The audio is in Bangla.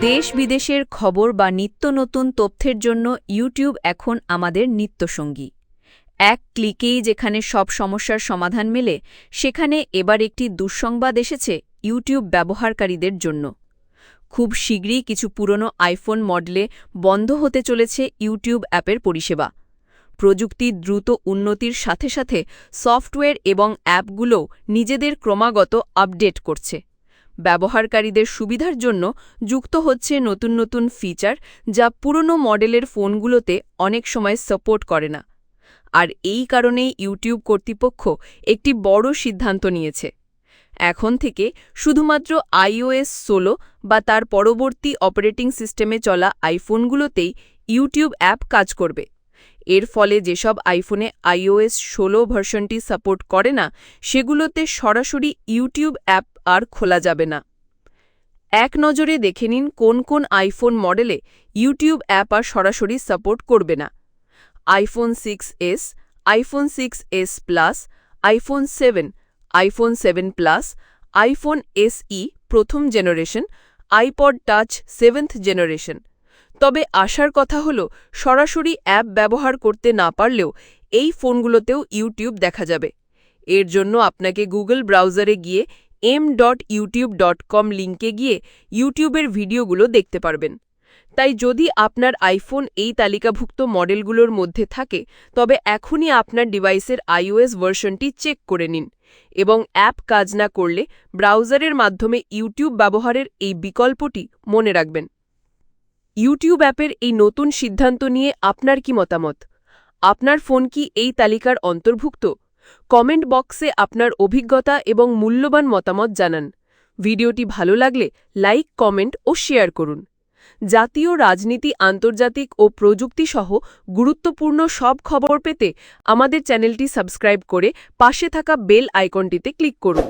দেশ বিদেশের খবর বা নিত্য নতুন তথ্যের জন্য ইউটিউব এখন আমাদের নিত্যসঙ্গী। এক ক্লিকেই যেখানে সব সমস্যার সমাধান মেলে, সেখানে এবার একটি দুঃসংবাদ এসেছে ইউটিউব ব্যবহারকারীদের জন্য। খুব শীঘ্রই কিছু পুরনো আইফোন মডেলে বন্ধ হতে চলেছে ইউটিউব অ্যাপের পরিষেবা। প্রযুক্তির দ্রুত উন্নতির সাথে সাথে সফটওয়্যার এবং অ্যাপগুলোও নিজেদের ক্রমাগত আপডেট করছে। ব্যবহারকারীদের সুবিধার জন্য যুক্ত হচ্ছে নতুন নতুন ফিচার যা পুরনো মডেলের ফোনগুলোতে অনেক সময় সাপোর্ট করে না। আর এই কারণেই ইউটিউব কর্তৃপক্ষ একটি বড় সিদ্ধান্ত নিয়েছে। এখন থেকে শুধুমাত্র আইওএস ষোলো বা তার পরবর্তী অপারেটিং সিস্টেমে চলা আইফোনগুলোতেই ইউটিউব অ্যাপ কাজ করবে। এর ফলে যেসব আইফোনে আইওএস ষোলো ভার্সনটি সাপোর্ট করে না, সেগুলোতে সরাসরি ইউটিউব অ্যাপ আর খোলা যাবে না। এক নজরে দেখে নিন কোন কোন আইফোন মডেলে ইউটিউব অ্যাপ আর সরাসরি সাপোর্ট করবে না। IPhone six S, iPhone six S plus, iPhone seven iPhone seven plus, iPhone SE প্রথম generation, iPod touch seventh generation. তবে আসার কথা হল, সরাসরি অ্যাপ ব্যবহার করতে না পারলেও এই ফোনগুলোতেও ইউটিউব দেখা যাবে। এর জন্য আপনাকে গুগল ব্রাউজারে গিয়ে M dot YouTube dot com লিঙ্কে গিয়ে ইউটিউবের ভিডিওগুলো দেখতে পারবেন। তাই যদি আপনার আইফোন এই তালিকাভুক্ত মডেলগুলোর মধ্যে থাকে, তবে এখনই আপনার ডিভাইসের আইওএস ভার্সনটি চেক করে নিন এবং অ্যাপ কাজ না করলে ব্রাউজারের মাধ্যমে ইউটিউব ব্যবহারের এই বিকল্পটি মনে রাখবেন। ইউটিউব অ্যাপের এই নতুন সিদ্ধান্ত নিয়ে আপনার কি মতামত? আপনার ফোন কি এই তালিকার অন্তর্ভুক্ত? কমেন্ট বক্সে আপনার অভিজ্ঞতা এবং মূল্যবান মতামত জানান। ভিডিওটি ভালো লাগলে লাইক, কমেন্ট ও শেয়ার করুন। জাতীয় রাজনীতি, আন্তর্জাতিক ও প্রযুক্তি সহ গুরুত্বপূর্ণ সব খবর পেতে আমাদের চ্যানেলটি সাবস্ক্রাইব করে পাশে থাকা বেল আইকনটিতে ক্লিক করুন।